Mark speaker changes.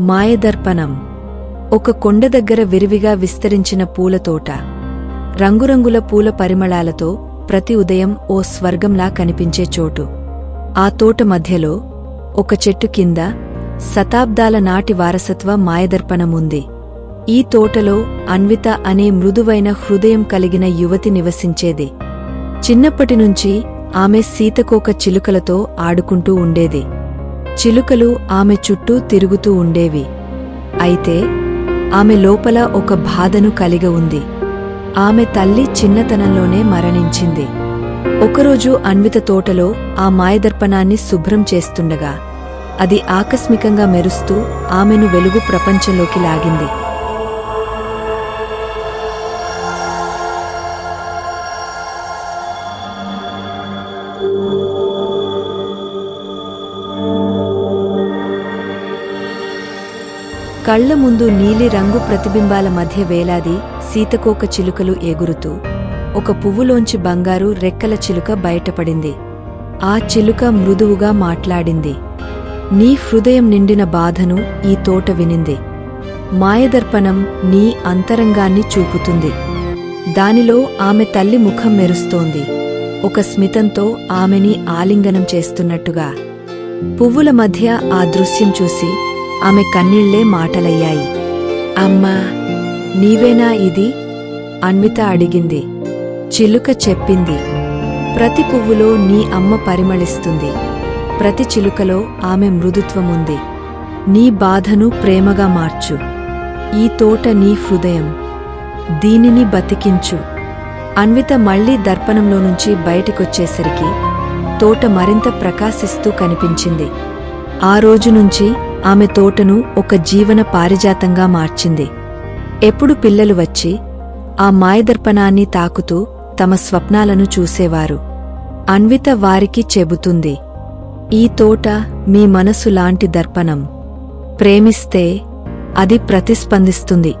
Speaker 1: మాయదర్పణం. ఒక కొండ దగ్గర విరివిగా విస్తరించిన పూలతోట రంగురంగుల పూల పరిమళాలతో ప్రతి ఉదయం ఓ స్వర్గంలా కనిపించే చోటు. ఆ తోట మధ్యలో ఒక చెట్టు కింద శతాబ్దాల నాటి వారసత్వ మాయదర్పణముంది ఈ తోటలో అన్విత అనే మృదువైన హృదయం కలిగిన యువతి నివసించేది. చిన్నప్పటినుంచి ఆమె సీతకోక చిలుకలతో ఆడుకుంటూ ఉండేది. చిలుకలు ఆమె చుట్టూ తిరుగుతూ ఉండేవి. అయితే ఆమె లోపల ఒక బాధను కలిగి ఉంది. ఆమె తల్లి చిన్నతనంలోనే మరణించింది. ఒకరోజు అన్విత తోటలో ఆ మాయదర్పణాన్ని శుభ్రం చేస్తుండగా అది ఆకస్మికంగా మెరుస్తూ ఆమెను వెలుగు ప్రపంచంలోకి లాగింది. కళ్ళ ముందు నీలి రంగు ప్రతిబింబాల మధ్య వేలాది సీతకోక చిలుకలు ఎగురుతూ ఒక పువ్వులోంచి బంగారు రెక్కల చిలుక బయటపడింది. ఆ చిలుక మృదువుగా మాట్లాడింది. నీ హృదయం నిండిన బాధను ఈ తోట వినింది. మాయదర్పణం నీ అంతరంగాన్ని చూపుతుంది. దానిలో ఆమె తల్లి ముఖం మెరుస్తోంది. ఒక స్మితంతో ఆమెని ఆలింగనం చేస్తున్నట్టుగా. పువ్వుల మధ్య ఆ దృశ్యం చూసి ఆమె కన్నీళ్ళే మాటలయ్యాయి. అమ్మా నీవేనా ఇది? అన్విత అడిగింది. చిలుక చెప్పింది. ప్రతి పువ్వులో నీ అమ్మ పరిమళిస్తుంది. ప్రతి చిలుకలో ఆమె మృదుత్వముంది. నీ బాధను ప్రేమగా మార్చు. ఈ తోట నీ హృదయం. దీనిని బతికించు. అన్విత మళ్ళీ దర్పణంలో నుంచి బయటికొచ్చేసరికి తోట మరింత ప్రకాశిస్తూ కనిపించింది. ఆ రోజు నుంచి ఆమె తోటను ఒక జీవన పారిజాతంగా మార్చింది. ఎప్పుడు పిల్లలు వచ్చి ఆ మాయదర్పణాన్ని తాకుతూ తమ స్వప్నాలను చూసేవారు. అన్విత వారికి చెబుతుంది ఈ తోట మీ మనసు లాంటి దర్పణం. ప్రేమిస్తే అది ప్రతిస్పందిస్తుంది.